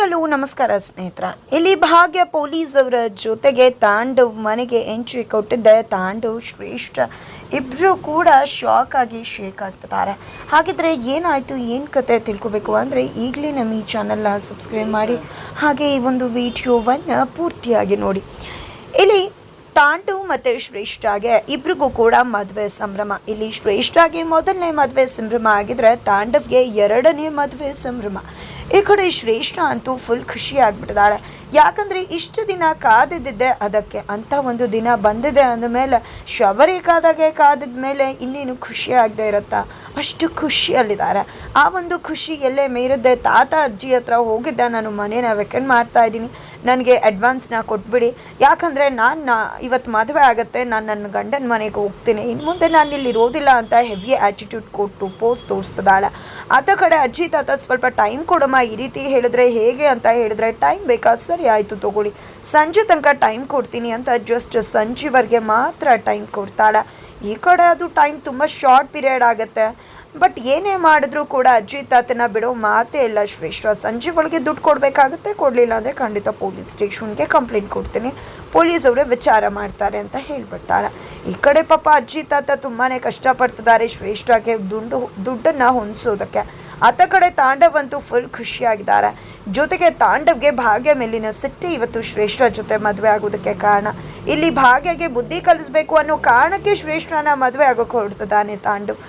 Hello, ನಮಸ್ಕಾರ ಸ್ನೇಹಿತರ. ಇಲ್ಲಿ ಭಾಗ್ಯ ಪೊಲೀಸ್ ಅವರ ಜೊತೆಗೆ ತಾಂಡವ್ ಮನೆಗೆ ಎಂಟ್ರಿ ಕೊಟ್ಟಿದ್ದ ತಾಂಡವ್ ಶ್ರೇಷ್ಠ. ಇಬ್ಬರು ಕೂಡ ಶಾಕ್ ಆಗಿ ಶೇಕ್ ಆಗ್ತಿದ್ದಾರೆ. ಹಾಗಿದ್ರೆ ಏನಾಯಿತು, ಏನು ಕತೆ ತಿಳ್ಕೊಬೇಕು ಅಂದರೆ ಈಗಲೇ ನಮ್ಮ ಈ ಚಾನಲ್ನ ಸಬ್ಸ್ಕ್ರೈಬ್ ಮಾಡಿ, ಹಾಗೆ ಈ ಒಂದು ವಿಡಿಯೋವನ್ನು ಪೂರ್ತಿಯಾಗಿ ನೋಡಿ. ಇಲ್ಲಿ ತಾಂಡು ಮತ್ತು ಶ್ರೇಷ್ಠಗೆ ಇಬ್ರಿಗೂ ಕೂಡ ಮದುವೆ ಸಂಭ್ರಮ. ಇಲ್ಲಿ ಶ್ರೇಷ್ಠಗೆ ಮೊದಲನೇ ಮದುವೆ ಸಂಭ್ರಮ ಆಗಿದ್ರೆ ತಾಂಡವ್ಗೆ ಎರಡನೇ ಮದುವೆ ಸಂಭ್ರಮ. ಈ ಕಡೆ ಶ್ರೇಷ್ಠ ಅಂತೂ ಫುಲ್ ಖುಷಿ ಆಗ್ಬಿಟ್ಟಿದ್ದಾಳೆ ಯಾಕಂದ್ರೆ ಇಷ್ಟು ದಿನ ಕಾದಿದ್ದೆ ಅದಕ್ಕೆ ಅಂತ ಒಂದು ದಿನ ಬಂದಿದೆ ಅಂದಮೇಲೆ ಶಬರಿ ಕಾದಾಗೆ ಕಾದಿದ ಮೇಲೆ ಇನ್ನೇನು ಖುಷಿ ಆಗದೆ ಇರುತ್ತಾ? ಅಷ್ಟು ಖುಷಿಯಲ್ಲಿದ್ದಾರೆ. ಆ ಒಂದು ಖುಷಿ ಎಲ್ಲೇ ಮೀರಿದ್ದೆ, ತಾತ, ಅಜ್ಜಿ ಹತ್ರ ಹೋಗಿದ್ದೆ, ನಾನು ಮನೇನ ವೆಕೆಂಡ್ ಮಾಡ್ತಾ ಇದ್ದೀನಿ. ನನಗೆ ಅಡ್ವಾನ್ಸ್ನ ಕೊಟ್ಬಿಡಿ. ಯಾಕಂದರೆ ನಾನು ಇವತ್ತು ಮದುವೆ ಆಗುತ್ತೆ, ನಾನು ನನ್ನ ಗಂಡನ ಮನೆಗೆ ಹೋಗ್ತೀನಿ. ಇನ್ನು ಮುಂದೆ ನಾನು ಇಲ್ಲಿ ಇರೋದಿಲ್ಲ ಅಂತ ಹೆವಿ ಆ್ಯಟಿಟ್ಯೂಡ್ ಕೊಟ್ಟು ಪೋಸ್ಟ್ ತೋರಿಸ್ತದಾಳೆ ಆತ ಕಡೆ ಅಜ್ಜಿ, ತಾತ ಸ್ವಲ್ಪ ಟೈಮ್ ಕೊಡಮ್ಮ ಈ ರೀತಿ ಹೇಳಿದ್ರೆ ಹೇಗೆ ಅಂತ ಹೇಳಿದ್ರೆ ಟೈಮ್ ಬೇಕಾ ಸರಿ ಆಯಿತು ತಗೊಳ್ಳಿ. ಸಂಜೆ ತನಕ ಟೈಮ್ ಕೊಡ್ತೀನಿ ಅಂತ ಜಸ್ಟ್ ಸಂಜೆವರೆಗೆ ಮಾತ್ರ ಟೈಮ್ ಕೊಡ್ತಾಳೆ. ಈ ಕಡೆ ಅದು ಟೈಮ್ ತುಂಬ ಶಾರ್ಟ್ ಪೀರಿಯಡ್ ಆಗುತ್ತೆ. ಬಟ್ ಏನೇ ಮಾಡಿದ್ರು ಕೂಡ ಅಜ್ಜಿ ತಾತನ ಬಿಡೋ ಮಾತೇ ಇಲ್ಲ. ಶ್ರೇಷ್ಠ ಸಂಜೆ ಒಳಗೆ ದುಡ್ಡು ಕೊಡಬೇಕಾಗುತ್ತೆ. ಕೊಡಲಿಲ್ಲ ಅಂದರೆ ಖಂಡಿತ ಪೊಲೀಸ್ ಸ್ಟೇಷನ್ಗೆ ಕಂಪ್ಲೇಂಟ್ ಕೊಡ್ತೀನಿ. ಪೊಲೀಸ್ ಅವರೇ ವಿಚಾರ ಮಾಡ್ತಾರೆ ಅಂತ ಹೇಳ್ಬಿಡ್ತಾಳೆ. ಈ ಕಡೆ ಪಾಪ ಅಜ್ಜಿ ತಾತ ತುಂಬಾ ಕಷ್ಟಪಡ್ತಿದ್ದಾರೆ ಶ್ರೇಷ್ಠಕ್ಕೆ ದುಂಡು, ದುಡ್ಡನ್ನು ಹೊಂದಿಸೋದಕ್ಕೆ. ಆತ ಕಡೆ ತಾಂಡವ್ ಅಂತೂ ಫುಲ್ ಖುಷಿಯಾಗಿದ್ದಾರೆ. ಜೊತೆಗೆ ತಾಂಡವ್ಗೆ ಭಾಗ್ಯ ಮೇಲಿನ ಸಿಟ್ಟಿ ಇವತ್ತು ಶ್ರೇಷ್ಠ ಜೊತೆ ಮದುವೆ ಆಗೋದಕ್ಕೆ ಕಾರಣ. ಇಲ್ಲಿ ಭಾಗ್ಯಗೆ ಬುದ್ಧಿ ಕಲಿಸ್ಬೇಕು ಅನ್ನೋ ಕಾರಣಕ್ಕೆ ಶ್ರೇಷ್ಠನ ಮದುವೆ ಆಗೋಕೆ ಹೊರಡ್ತಿದ್ದಾನೆ ತಾಂಡವ್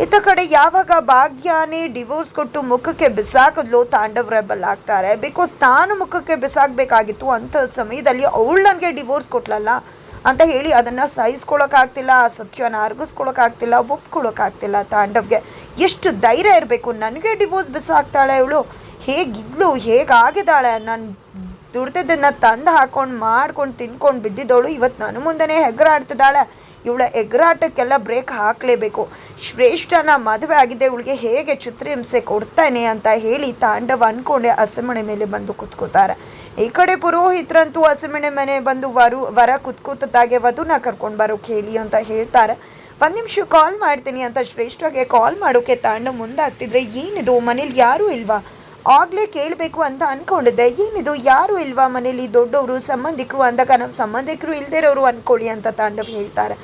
ಇತ್ತ ಕಡೆ ಯಾವಾಗ ಭಾಗ್ಯನೇ ಡಿವೋರ್ಸ್ ಕೊಟ್ಟು ಮುಖಕ್ಕೆ ಬಿಸಾಕದ್ಲು ತಾಂಡವ್ ರೆಬಲ್ ಆಗ್ತಾರೆ ಬಿಕಾಸ್ ತಾನು ಮುಖಕ್ಕೆ ಬಿಸಾಕಬೇಕಾಗಿತ್ತು ಅಂತ ಸಮಯದಲ್ಲಿ ಅವಳು ನನಗೆ ಡಿವೋರ್ಸ್ ಕೊಟ್ಲಲ್ಲ ಅಂತ ಹೇಳಿ ಅದನ್ನು ಸಹಿಸ್ಕೊಳಕ್ಕಾಗ್ತಿಲ್ಲ ಆ ಸತ್ಯನ ಅರ್ಗಿಸ್ಕೊಳಕ್ಕಾಗ್ತಿಲ್ಲ, ಒಪ್ಕೊಳಕ್ಕಾಗ್ತಿಲ್ಲ ತಾಂಡವ್ಗೆ. ಎಷ್ಟು ಧೈರ್ಯ ಇರಬೇಕು, ನನಗೆ ಡಿವೋರ್ಸ್ ಬಿಸಾಕ್ತಾಳೆ ಇವಳು. ಹೇಗಿದ್ಲು, ಹೇಗಾಗಿದ್ದಾಳೆ? ನಾನು ದುಡ್ದದನ್ನು ತಂದು ಹಾಕೊಂಡು ಮಾಡ್ಕೊಂಡು ತಿನ್ಕೊಂಡು ಬಿದ್ದಿದ್ದವಳು. ಇವತ್ತು ನನ್ನ ಮುಂದೆನೇ ಹೆಗ್ರಾಡ್ತಿದ್ದಾಳೆ. ಇವಳ ಎಗ್ರಾಟಕ್ಕೆಲ್ಲ ಬ್ರೇಕ್ ಹಾಕಲೇಬೇಕು. ಶ್ರೇಷ್ಠನ ಮದುವೆ ಆಗಿದೆ, ಇವಳಿಗೆ ಹೇಗೆ ಚಿತ್ರಹಿಂಸೆ ಕೊಡ್ತಾನೆ ಅಂತ ಹೇಳಿ ತಾಂಡವ ಅನ್ಕೊಂಡೆ ಹಸೆಮಣೆ ಮೇಲೆ ಬಂದು ಕುತ್ಕೋತಾರೆ. ಈ ಕಡೆ ಪುರೋಹಿತರಂತೂ ಹಸೆಮಣೆ ಮನೆ ಬಂದು ವರು, ವರ ಕುತ್ಕೋತದಾಗೆ ವಧುನ ಕರ್ಕೊಂಡು ಬರೋಕೆ ಹೇಳಿ ಅಂತ ಹೇಳ್ತಾರೆ. ಒಂದು ನಿಮಿಷ ಕಾಲ್ ಮಾಡ್ತೀನಿ ಅಂತ ಶ್ರೇಷ್ಠಗೆ ಕಾಲ್ ಮಾಡೋಕೆ ತಾಂಡ ಮುಂದಾಗ್ತಿದ್ರೆ, ಏನಿದು, ಮನೇಲಿ ಯಾರೂ ಇಲ್ವಾ? ಆಗಲೇ ಕೇಳಬೇಕು ಅಂತ ಅನ್ಕೊಂಡಿದ್ದೆ. ಏನಿದು, ಯಾರು ಇಲ್ವಾ ಮನೇಲಿ? ದೊಡ್ಡವರು, ಸಂಬಂಧಿಕರು ಅಂದಾಗ ನಮ್ಮ ಸಂಬಂಧಿಕರು ಇಲ್ದೇ ಇರೋರು ಅನ್ಕೊಳ್ಳಿ ಅಂತ ತಾಂಡವ್ ಹೇಳ್ತಾರೆ.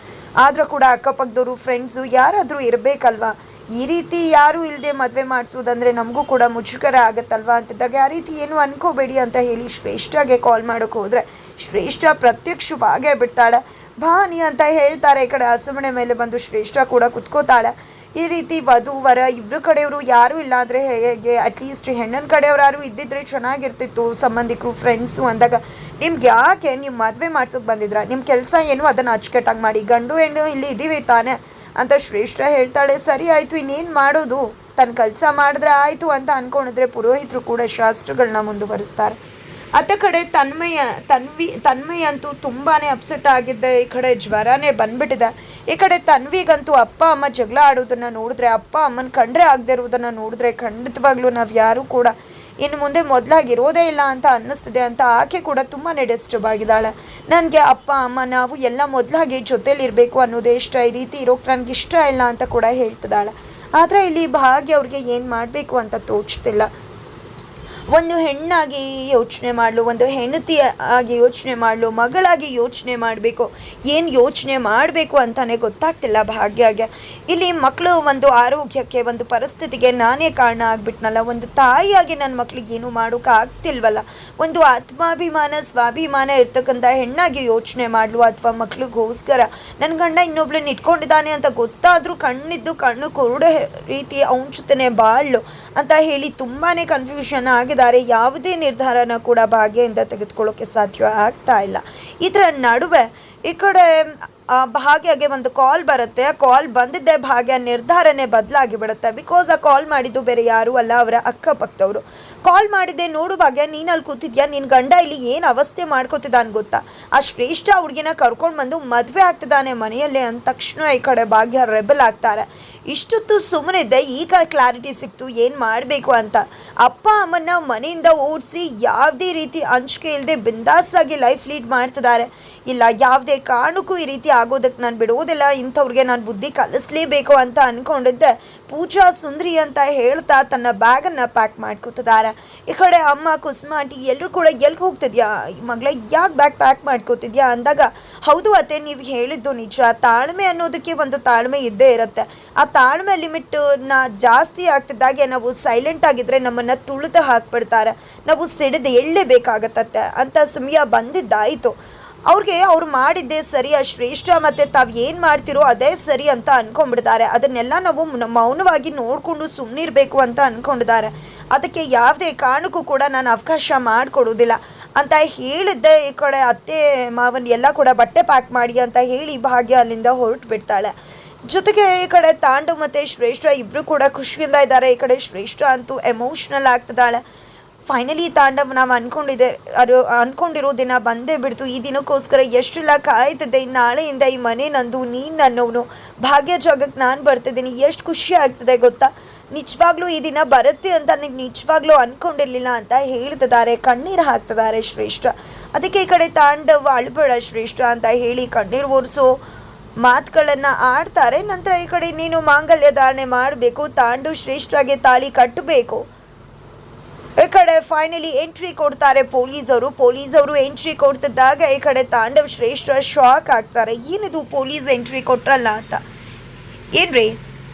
ಆದರೂ ಕೂಡ ಅಕ್ಕಪಕ್ಕದವರು ಫ್ರೆಂಡ್ಸು ಯಾರಾದರೂ ಇರಬೇಕಲ್ವಾ? ಈ ರೀತಿ ಯಾರೂ ಇಲ್ಲದೆ ಮದುವೆ ಮಾಡಿಸೋದಂದರೆ ನಮಗೂ ಕೂಡ ಮುಜುಗರ ಆಗುತ್ತಲ್ವಾ ಅಂತಿದ್ದಾಗ ಆ ರೀತಿ ಏನು ಅನ್ಕೋಬೇಡಿ ಅಂತ ಹೇಳಿ ಶ್ರೇಷ್ಠಗೆ ಕಾಲ್ ಮಾಡೋಕೆ ಹೋದರೆ, ಶ್ರೇಷ್ಠ ಪ್ರತ್ಯಕ್ಷವಾಗೇ ಬಿಡ್ತಾಳೆ. ಭಾನಿ ಅಂತ ಹೇಳ್ತಾರೆ ಈ ಕಡೆ ಹಸುಮಣೆ ಮೇಲೆ ಬಂದು ಶ್ರೇಷ್ಠ ಕೂಡ ಕುತ್ಕೋತಾಳೆ. ಈ ರೀತಿ ವಧು, ವರ ಇಬ್ಬರು ಕಡೆಯವರು ಯಾರೂ ಇಲ್ಲ ಅಂದರೆ ಹೇಗೆ? ಅಟ್ಲೀಸ್ಟ್ ಹೆಣ್ಣಿನ ಕಡೆಯವ್ರು ಯಾರು ಇದ್ದಿದ್ರೆ ಚೆನ್ನಾಗಿರ್ತಿತ್ತು. ಸಂಬಂಧಿಕರು ಫ್ರೆಂಡ್ಸು ಅಂದಾಗ ನಿಮ್ಗೆ ಯಾಕೆ ನಿಮ್ಮ ಮದುವೆ ಮಾಡ್ಸೋಕೆ ಬಂದಿದ್ರ? ನಿಮ್ಮ ಕೆಲಸ ಏನು ಅದನ್ನು ಅಚ್ಚುಕಟ್ಟಾಗಿ ಮಾಡಿ? ಗಂಡು, ಹೆಣ್ಣು ಇಲ್ಲಿ ಇದ್ದೀವಿ ತಾನೆ ಅಂತ ಶ್ರೇಷ್ಠ ಹೇಳ್ತಾಳೆ. ಸರಿ ಆಯಿತು, ಇನ್ನೇನು ಮಾಡೋದು? ತನ್ನ ಕೆಲಸ ಮಾಡಿದ್ರೆ ಆಯಿತು ಅಂತ ಅಂದ್ಕೊಂಡಿದ್ರೆ ಪುರೋಹಿತರು ಕೂಡ ಶಾಸ್ತ್ರಗಳನ್ನ ಮುಂದುವರಿಸ್ತಾರೆ. ಅತ್ತ ಕಡೆ ತನ್ಮಯ, ತನ್ವಿ ತನ್ಮಯ ಅಂತೂ ತುಂಬಾ ಅಪ್ಸೆಟ್ ಆಗಿದ್ದೆ. ಈ ಕಡೆ ಜ್ವರನೇ ಬಂದ್ಬಿಟ್ಟಿದೆ. ಈ ಕಡೆ ತನ್ವಿಗಂತೂ ಅಪ್ಪ, ಅಮ್ಮ ಜಗಳ ಆಡೋದನ್ನು ನೋಡಿದ್ರೆ, ಅಪ್ಪ, ಅಮ್ಮನ ಕಂಡ್ರೆ ಆಗದೆ ಇರೋದನ್ನು ನೋಡಿದ್ರೆ ಖಂಡಿತವಾಗ್ಲೂ ನಾವು ಯಾರು ಕೂಡ ಇನ್ನು ಮುಂದೆ ಮೊದಲಾಗಿ ಇರೋದೇ ಇಲ್ಲ ಅಂತ ಅನ್ನಿಸ್ತಿದೆ ಅಂತ ಆಕೆ ಕೂಡ ತುಂಬಾ ಡಿಸ್ಟರ್ಬ್ ಆಗಿದ್ದಾಳೆ. ನನಗೆ ಅಪ್ಪ, ಅಮ್ಮ, ನಾವು ಎಲ್ಲ ಮೊದಲಾಗಿ ಜೊತೇಲಿರಬೇಕು ಅನ್ನೋದೇ ಇಷ್ಟ. ಈ ರೀತಿ ಇರೋಕೆ ನನಗೆ ಇಷ್ಟ ಇಲ್ಲ ಅಂತ ಕೂಡ ಹೇಳ್ತಿದ್ದಾಳೆ. ಆದರೆ ಇಲ್ಲಿ ಭಾಗ್ಯ ಅವ್ರಿಗೆ ಏನು ಮಾಡಬೇಕು ಅಂತ ತೋಚ್ತಿಲ್ಲ. ಒಂದು ಹೆಣ್ಣಾಗಿ ಯೋಚನೆ ಮಾಡಲು, ಒಂದು ಹೆಂಡತಿ ಆಗಿ ಯೋಚನೆ ಮಾಡಲು, ಮಗಳಾಗಿ ಯೋಚನೆ ಮಾಡಬೇಕು. ಏನು ಯೋಚನೆ ಮಾಡಬೇಕು ಅಂತಲೇ ಗೊತ್ತಾಗ್ತಿಲ್ಲ ಭಾಗ್ಯಗೆ. ಇಲ್ಲಿ ಮಕ್ಕಳು ಒಂದು ಆರೋಗ್ಯಕ್ಕೆ, ಒಂದು ಪರಿಸ್ಥಿತಿಗೆ ನಾನೇ ಕಾರಣ ಆಗ್ಬಿಟ್ನಲ್ಲ. ಒಂದು ತಾಯಿಯಾಗಿ ನನ್ನ ಮಕ್ಳಿಗೆ ಏನು ಮಾಡೋಕೆ ಆಗ್ತಿಲ್ವಲ್ಲ. ಒಂದು ಆತ್ಮಾಭಿಮಾನ, ಸ್ವಾಭಿಮಾನ ಇರ್ತಕ್ಕಂಥ ಹೆಣ್ಣಾಗಿ ಯೋಚನೆ ಮಾಡಲು ಅಥವಾ ಮಕ್ಳಿಗೋಸ್ಕರ. ನನ್ನ ಗಂಡ ಇನ್ನೊಬ್ಳನ್ನ ಇಟ್ಕೊಂಡಿದ್ದಾನೆ ಅಂತ ಗೊತ್ತಾದರೂ ಕಣ್ಣಿದ್ದು ಕಣ್ಣು ಕೊರಡೋ ರೀತಿ ಅವನ ಜೊತೆ ಬಾಳ್ಲು ಅಂತ ಹೇಳಿ ತುಂಬಾ ಕನ್ಫ್ಯೂಷನ್ ಆಗಿದ್ದಾರೆ ಯಾವುದೇ ನಿರ್ಧಾರನ ಕೂಡ ಭಾಗ್ಯದಿಂದ ತೆಗೆದುಕೊಳ್ಳೋಕೆ ಸಾಧ್ಯ ಆಗ್ತಾ ಇಲ್ಲ. ಇದರ ನಡುವೆ ಈ ಕಡೆ ಭಾಗ್ಯಗೆ ಒಂದು ಕಾಲ್ ಬರುತ್ತೆ. ಆ ಕಾಲ್ ಬಂದಿದ್ದೆ ಭಾಗ್ಯ ನಿರ್ಧಾರನೇ ಬದಲಾಗಿ ಬಿಡುತ್ತೆ ಬಿಕಾಸ್ ಆ ಕಾಲ್ ಮಾಡಿದ್ದು ಬೇರೆ ಯಾರೂ ಅಲ್ಲ, ಅವರ ಅಕ್ಕಪಕ್ಕದವರು. ಕಾಲ್ ಮಾಡಿದ್ದೆ ನೋಡು ಭಾಗ್ಯ ನೀನು ಅಲ್ಲಿ ಕೂತಿದ್ಯಾ? ನಿನ್ನ ಗಂಡ ಇಲ್ಲಿ ಏನು ಅವಸ್ಥೆ ಮಾಡ್ಕೋತಿದ್ದಾನೆ ಗೊತ್ತಾ? ಆ ಶ್ರೇಷ್ಠ ಹುಡುಗಿನ ಕರ್ಕೊಂಡು ಬಂದು ಮದುವೆ ಆಗ್ತಿದ್ದಾನೆ ಮನೆಯಲ್ಲೇ ಅಂದ ತಕ್ಷಣ ಈ ಕಡೆ ಭಾಗ್ಯ ರೆಬಲ್ ಆಗ್ತಾರೆ. ಇಷ್ಟೊತ್ತು ಸುಮ್ಮನಿದ್ದೆ ಈಗ ಕ್ಲಾರಿಟಿ ಸಿಕ್ತು, ಏನು ಮಾಡಬೇಕು ಅಂತ. ಅಪ್ಪ, ಅಮ್ಮನ್ನ ಮನೆಯಿಂದ ಓಡಿಸಿ, ಯಾವುದೇ ರೀತಿ ಹಂಚಿಕೆ ಇಲ್ಲದೆ ಬಿಂದಾಸಾಗಿ ಲೈಫ್ ಲೀಡ್ ಮಾಡ್ತಿದ್ದಾರೆ. ಇಲ್ಲ, ಯಾವುದೇ ಕಾರಣಕ್ಕೂ ಈ ರೀತಿ ಆಗೋದಕ್ಕೆ ನಾನು ಬಿಡುವುದಿಲ್ಲ. ಇಂಥವ್ರಿಗೆ ನಾನು ಬುದ್ಧಿ ಕಲಿಸ್ಲೇಬೇಕು ಅಂತ ಅಂದ್ಕೊಂಡಿದ್ದೆ ಪೂಜಾ ಸುಂದ್ರಿ ಅಂತ ಹೇಳ್ತಾ ತನ್ನ ಬ್ಯಾಗನ್ನು ಪ್ಯಾಕ್ ಮಾಡ್ಕೋತಿದ್ದಾರೆ. ಈ ಕಡೆ ಅಮ್ಮ ಕುಸುಮ ಆಂಟಿ ಎಲ್ಲರೂ ಕೂಡ ಎಲ್ಲಿ ಹೋಗ್ತಿದ್ಯಾ? ಮಗಳ ಯಾಕೆ ಬ್ಯಾಗ್ ಪ್ಯಾಕ್ ಮಾಡ್ಕೋತಿದ್ಯಾ? ಅಂದಾಗ, ಹೌದು ಅತ್ತೆ, ನೀವು ಹೇಳಿದ್ದು ನಿಜ. ತಾಳ್ಮೆ ಅನ್ನೋದಕ್ಕೆ ಒಂದು ತಾಳ್ಮೆ ಇದ್ದೇ ಇರುತ್ತೆ. ಆ ತಾಳ್ಮೆ ಲಿಮಿಟ್ನ ಜಾಸ್ತಿ ಆಗ್ತಿದ್ದಾಗೆ ನಾವು ಸೈಲೆಂಟ್ ಆಗಿದ್ರೆ ನಮ್ಮನ್ನು ತುಳಿದು ಹಾಕ್ಬಿಡ್ತಾರೆ. ನಾವು ಸಿಡಿದು ಬೇಕಾಗತ್ತೆ ಅಂತ ಸಮಯ ಬಂದಿದ್ದಾಯಿತು. ಅವ್ರಿಗೆ ಅವ್ರು ಮಾಡಿದ್ದೇ ಸರಿ ಆ ಶ್ರೇಷ್ಠ ಮತ್ತು ತಾವು ಏನು ಮಾಡ್ತಿರೋ ಅದೇ ಸರಿ ಅಂತ ಅಂದ್ಕೊಂಡ್ಬಿಡ್ತಾರೆ ಅದನ್ನೆಲ್ಲ ನಾವು ಮೌನವಾಗಿ ನೋಡಿಕೊಂಡು ಸುಮ್ಮನಿರಬೇಕು ಅಂತ ಅನ್ಕೊಂಡಿದ್ದಾರೆ. ಅದಕ್ಕೆ ಯಾವುದೇ ಕಾರಣಕ್ಕೂ ಕೂಡ ನಾನು ಅವಕಾಶ ಮಾಡಿಕೊಡೋದಿಲ್ಲ ಅಂತ ಹೇಳಿದ್ದೆ ಈ ಕಡೆ ಅತ್ತೆ, ಮಾವನ್ ಎಲ್ಲ ಕೂಡ ಬಟ್ಟೆ ಪ್ಯಾಕ್ ಮಾಡಿ ಅಂತ ಹೇಳಿ ಭಾಗ್ಯ ಅಲ್ಲಿಂದ ಹೊರಟು ಬಿಡ್ತಾಳೆ ಜೊತೆಗೆ ಈ ಕಡೆ ತಾಂಡು ಮತ್ತು ಶ್ರೇಷ್ಠ ಇಬ್ಬರು ಕೂಡ ಖುಷಿಯಿಂದ ಇದ್ದಾರೆ. ಈ ಕಡೆ ಶ್ರೇಷ್ಠ ಅಂತೂ ಎಮೋಷ್ನಲ್ ಆಗ್ತಿದ್ದಾಳೆ. ಫೈನಲಿ ತಾಂಡವ್ ನಾವು ಅನ್ಕೊಂಡಿದ್ದೆ ಅದು ಅನ್ಕೊಂಡಿರೋ ದಿನ ಬಂದೇ ಬಿಡ್ತು. ಈ ದಿನಕ್ಕೋಸ್ಕರ ಎಷ್ಟೆಲ್ಲ ಕಾಯ್ತಿದ್ದೆ ಇನ್ನು ನಾಳೆಯಿಂದ ಈ ಮನೆ ನಂದು, ನೀನು ನನ್ನವನು. ಭಾಗ್ಯ ಜಾಗಕ್ಕೆ ನಾನು ಬರ್ತಿದ್ದೀನಿ. ಎಷ್ಟು ಖುಷಿ ಆಗ್ತದೆ ಗೊತ್ತಾ? ನಿಜವಾಗ್ಲೂ ಈ ದಿನ ಬರುತ್ತೆ ಅಂತ ನನಗೆ ನಿಜವಾಗ್ಲೂ ಅನ್ಕೊಂಡಿರ್ಲಿಲ್ಲ ಅಂತ ಹೇಳ್ತಿದ್ದಾರೆ. ಕಣ್ಣೀರು ಹಾಕ್ತಿದ್ದಾರೆ ಶ್ರೇಷ್ಠ. ಅದಕ್ಕೆ ಈ ಕಡೆ ತಾಂಡವ್ ಅಳ್ಬೇಡ ಶ್ರೇಷ್ಠ ಅಂತ ಹೇಳಿ ಕಣ್ಣೀರು ಒರೆಸೋ ಮಾತುಗಳನ್ನು ಆಡ್ತಾರೆ. ನಂತರ ಈ ಕಡೆ ನೀನು ಮಾಂಗಲ್ಯ ಧಾರಣೆ ಮಾಡಬೇಕು. ತಾಂಡು ಶ್ರೇಷ್ಠವಾಗಿ ತಾಳಿ ಕಟ್ಟಬೇಕು. ಈ ಕಡೆ ಫೈನಲಿ ಎಂಟ್ರಿ ಕೊಡ್ತಾರೆ ಪೊಲೀಸರು. ಅವರು ಎಂಟ್ರಿ ಕೊಡ್ತಿದ್ದಾಗ ಈ ಕಡೆ ತಾಂಡವ್ ಶ್ರೇಷ್ಠ ಶಾಕ್ ಆಗ್ತಾರೆ. ಏನಿದು ಪೊಲೀಸ್ ಎಂಟ್ರಿ ಕೊಟ್ರಲ್ಲ ಅಂತ. ಏನ್ರಿ?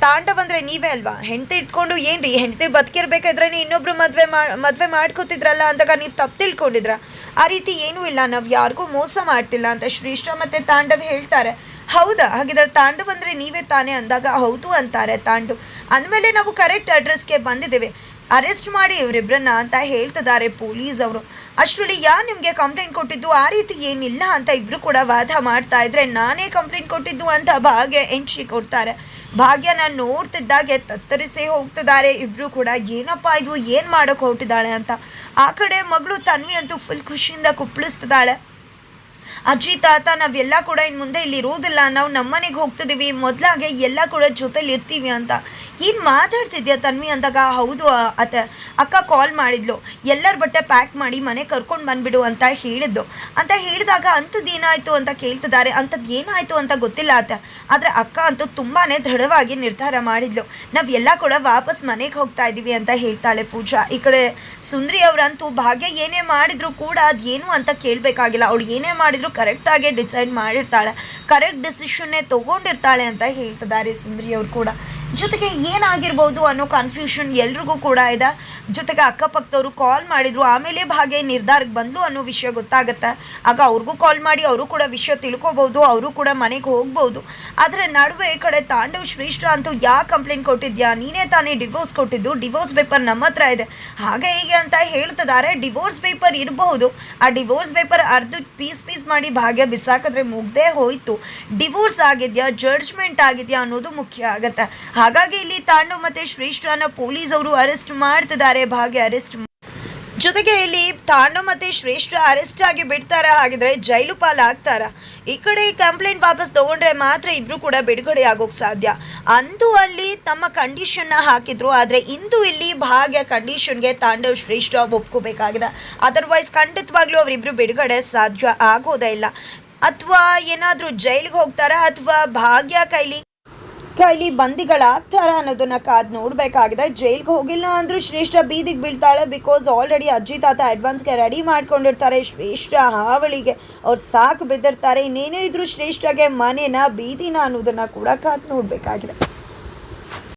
ತಾಂಡವ್ ಅಂದ್ರೆ ನೀವೇ ಅಲ್ವಾ? ಹೆಂಡತಿ ಇಟ್ಕೊಂಡು ಏನ್ರಿ? ಹೆಂಡತಿ ಬದುಕಿರ್ಬೇಕಾದ್ರೆ ಇನ್ನೊಬ್ರು ಮದ್ವೆ ಮಾ, ಮದ್ವೆ ಮಾಡ್ಕೋತಿದ್ರಲ್ಲ ಅಂದಾಗ ನೀವು ತಪ್ಪು ತಿಳ್ಕೊಂಡಿದ್ರ. ಆ ರೀತಿ ಏನೂ ಇಲ್ಲ. ನಾವು ಯಾರಿಗೂ ಮೋಸ ಮಾಡ್ತಿಲ್ಲ ಅಂತ ಶ್ರೇಷ್ಠ ಮತ್ತೆ ತಾಂಡವ್ ಹೇಳ್ತಾರೆ. ಹೌದಾ? ಹಾಗಿದ್ರೆ ತಾಂಡವ್ ಅಂದ್ರೆ ನೀವೇ ತಾನೇ ಅಂದಾಗ ಹೌದು ಅಂತಾರೆ ತಾಂಡು ಅಂದಮೇಲೆ ನಾವು ಕರೆಕ್ಟ್ ಅಡ್ರೆಸ್ಗೆ ಬಂದಿದ್ದೇವೆ. ಅರೆಸ್ಟ್ ಮಾಡಿ ಇವರಿಬ್ಬರನ್ನ ಅಂತ ಹೇಳ್ತಿದ್ದಾರೆ ಪೊಲೀಸ್ ಅವರು. ಅಷ್ಟರಲ್ಲಿ ಯಾರು ನಿಮಗೆ ಕಂಪ್ಲೇಂಟ್ ಕೊಟ್ಟಿದ್ದು? ಆ ರೀತಿ ಏನಿಲ್ಲ ಅಂತ ಇಬ್ರು ಕೂಡ ವಾದ ಮಾಡ್ತಾ ಇದ್ರೆ ನಾನೇ ಕಂಪ್ಲೇಂಟ್ ಕೊಟ್ಟಿದ್ದು ಅಂತ ಭಾಗ್ಯ ಎಂಟ್ರಿ ಕೊಡ್ತಾರೆ. ಭಾಗ್ಯನ ನೋಡ್ತಿದ್ದಾಗೆ ತತ್ತರಿಸಿ ಹೋಗ್ತಿದ್ದಾರೆ. ಇಬ್ರು ಕೂಡ ಏನಪ್ಪ ಇದು? ಏನು ಮಾಡೋಕೆ ಹೊರಟಿದ್ದಾಳೆ ಅಂತ. ಆ ಕಡೆ ಮಗಳು ತನ್ವಿ ಅಂತೂ ಫುಲ್ ಖುಷಿಯಿಂದ ಕುಪ್ಪಳಿಸ್ತಿದ್ದಾಳೆ. ಅಜ್ಜಿ ತಾತ ನಾವೆಲ್ಲ ಕೂಡ ಇನ್ನು ಮುಂದೆ ಇಲ್ಲಿ ಇರೋದಿಲ್ಲ ನಾವು ನಮ್ಮನೆಗೆ ಹೋಗ್ತಿದ್ದೀವಿ ಮೊದಲಾಗೆ ಎಲ್ಲ ಕೂಡ ಜೊತೆಲಿ ಇರ್ತೀವಿ ಅಂತ. ಏನು ಮಾತಾಡ್ತಿದ್ಯಾ ತನ್ವಿ ಅಂದಾಗ? ಹೌದು ಆತ, ಅಕ್ಕ ಕಾಲ್ ಮಾಡಿದ್ಲು. ಎಲ್ಲರ ಬಟ್ಟೆ ಪ್ಯಾಕ್ ಮಾಡಿ ಮನೆ ಕರ್ಕೊಂಡು ಬಂದುಬಿಡು ಅಂತ ಹೇಳಿದ್ದು. ಅಂತ ಹೇಳಿದಾಗ ಅಂಥದ್ದು ಏನಾಯಿತು ಅಂತ ಕೇಳ್ತಿದ್ದಾರೆ. ಅಂಥದ್ದು ಏನಾಯಿತು ಅಂತ ಗೊತ್ತಿಲ್ಲ ಅತ್ತೆ ಆದರೆ ಅಕ್ಕ ಅಂತೂ ತುಂಬಾ ದೃಢವಾಗಿ ನಿರ್ಧಾರ ಮಾಡಿದ್ಲು. ನಾವು ಎಲ್ಲ ಕೂಡ ವಾಪಸ್ ಮನೆಗೆ ಹೋಗ್ತಾ ಇದ್ದೀವಿ ಅಂತ ಹೇಳ್ತಾಳೆ ಪೂಜಾ. ಈ ಕಡೆ ಸುಂದ್ರಿ ಅವರಂತೂ ಭಾಗ್ಯ ಏನೇ ಮಾಡಿದ್ರು ಕೂಡ ಅದೇನು ಅಂತ ಕೇಳಬೇಕಾಗಿಲ್ಲ. ಅವಳು ಏನೇ ಮಾಡಿದ್ರು ಕರೆಕ್ಟಾಗಿ ಡಿಸೈಡ್ ಮಾಡಿರ್ತಾಳೆ ಕರೆಕ್ಟ್ ಡಿಸಿಷನ್ನೇ ತೊಗೊಂಡಿರ್ತಾಳೆ ಅಂತ ಹೇಳ್ತಿದ್ದಾರೆ ಸುಂದ್ರಿ ಅವ್ರು ಕೂಡ. ಜೊತೆಗೆ ಏನಾಗಿರ್ಬೋದು ಅನ್ನೋ ಕನ್ಫ್ಯೂಷನ್ ಎಲ್ರಿಗೂ ಕೂಡ ಇದೆ. ಜೊತೆಗೆ ಅಕ್ಕಪಕ್ಕದವರು ಕಾಲ್ ಮಾಡಿದ್ರು, ಆಮೇಲೆ ಭಾಗ್ಯ ನಿರ್ಧಾರಕ್ಕೆ ಬಂದ್ಲು ಅನ್ನೋ ವಿಷಯ ಗೊತ್ತಾಗುತ್ತೆ. ಆಗ ಅವ್ರಿಗೂ ಕಾಲ್ ಮಾಡಿ, ಅವರು ಕೂಡ ವಿಷಯ ತಿಳ್ಕೊಬೋದು, ಅವರು ಕೂಡ ಮನೆಗೆ ಹೋಗ್ಬೋದು. ಆದರೆ ನಡುವೆ ಕಡೆ ತಾಂಡವ್ ಶ್ರೇಷ್ಠ ಅಂತೂ ಯಾ ಕಂಪ್ಲೇಂಟ್ ಕೊಟ್ಟಿದ್ಯಾ? ನೀನೇ ತಾನೇ ಡಿವೋರ್ಸ್ ಕೊಟ್ಟಿದ್ದು ಡಿವೋರ್ಸ್ ಪೇಪರ್ ನಮ್ಮ ಹತ್ರ ಇದೆ. ಹಾಗೆ ಹೀಗೆ ಅಂತ ಹೇಳ್ತಿದ್ದಾರೆ ಡಿವೋರ್ಸ್ ಪೇಪರ್ ಇರಬಹುದು ಆ ಡಿವೋರ್ಸ್ ಪೇಪರ್ ಅರ್ಧ ಪೀಸ್ ಪೀಸ್ ಮಾಡಿ ಭಾಗ್ಯ ಬಿಸಾಕಿದ್ರೆ ಮುಗ್ದೇ ಹೋಯ್ತು. ಡಿವೋರ್ಸ್ ಆಗಿದೆಯಾ ಜಡ್ಜ್ಮೆಂಟ್ ಆಗಿದೆಯಾ ಅನ್ನೋದು ಮುಖ್ಯ ಆಗತ್ತೆ. ಹಾಗಾಗಿ ಇಲ್ಲಿ ತಾಂಡು ಮತ್ತೆ ಶ್ರೇಷ್ಠನ ಪೊಲೀಸ್ ಅವರು ಅರೆಸ್ಟ್ ಮಾಡ್ತಿದ್ದಾರೆ, ಭಾಗ್ಯ ಅರೆಸ್ಟ್ ಜೊತೆಗೆ ಇಲ್ಲಿ ತಾಂಡು ಮತ್ತೆ ಶ್ರೇಷ್ಠ ಅರೆಸ್ಟ್ ಆಗಿ ಬಿಡ್ತಾರ, ಹಾಗಿದ್ರೆ ಜೈಲು ಪಾಲಾಗ್ತಾರ? ಈ ಕಡೆ ಕಂಪ್ಲೇಂಟ್ ವಾಪಸ್ ತಗೊಂಡ್ರೆ ಮಾತ್ರ ಇಬ್ರು ಕೂಡ ಬಿಡುಗಡೆ ಆಗೋಕ್ ಸಾಧ್ಯ. ಅಂದು ಅಲ್ಲಿ ತಮ್ಮ ಕಂಡೀಷನ್ನ ಹಾಕಿದ್ರು, ಆದ್ರೆ ಇಂದು ಇಲ್ಲಿ ಭಾಗ್ಯ ಕಂಡೀಷನ್ಗೆ ತಾಂಡವ್ ಶ್ರೇಷ್ಠ ಒಪ್ಕೋಬೇಕಾಗಿದೆ. ಅದರ್ವೈಸ್ ಖಂಡಿತವಾಗ್ಲೂ ಅವರಿಬ್ರು ಬಿಡುಗಡೆ ಸಾಧ್ಯ ಆಗೋದೇ ಇಲ್ಲ. ಅಥವಾ ಏನಾದರೂ ಜೈಲಿಗೆ ಹೋಗ್ತಾರ, ಅಥವಾ ಭಾಗ್ಯ ಕೈಲಿ ಕೈಲಿ ಬಂದಿಗಳಾಗ್ತಾರ ಅನ್ನೋದನ್ನ ಕಾದ್ ನೋಡ್ಬೇಕಾಗಿದೆ. ಜೈಲ್ಗೆ ಹೋಗಿಲ್ಲ ಅಂದ್ರೂ ಶ್ರೇಷ್ಠ ಬೀದಿಗೆ ಬೀಳ್ತಾಳೆ ಬಿಕಾಸ್ ಆಲ್ರೆಡಿ ಅಜ್ಜಿ ತಾತ ಅಡ್ವಾನ್ಸ್ಗೆ ರೆಡಿ ಮಾಡ್ಕೊಂಡಿರ್ತಾರೆ. ಶ್ರೇಷ್ಠ ಹಾವಳಿಗೆ ಅವ್ರು ಸಾಕು ಬಿದ್ದಿರ್ತಾರೆ. ಇನ್ನೇನೇ ಇದ್ರು ಶ್ರೇಷ್ಠಗೆ ಮನೇನ, ಬೀದಿನ ಅನ್ನೋದನ್ನ ಕೂಡ ಕಾದ್ ನೋಡ್ಬೇಕಾಗಿದೆ.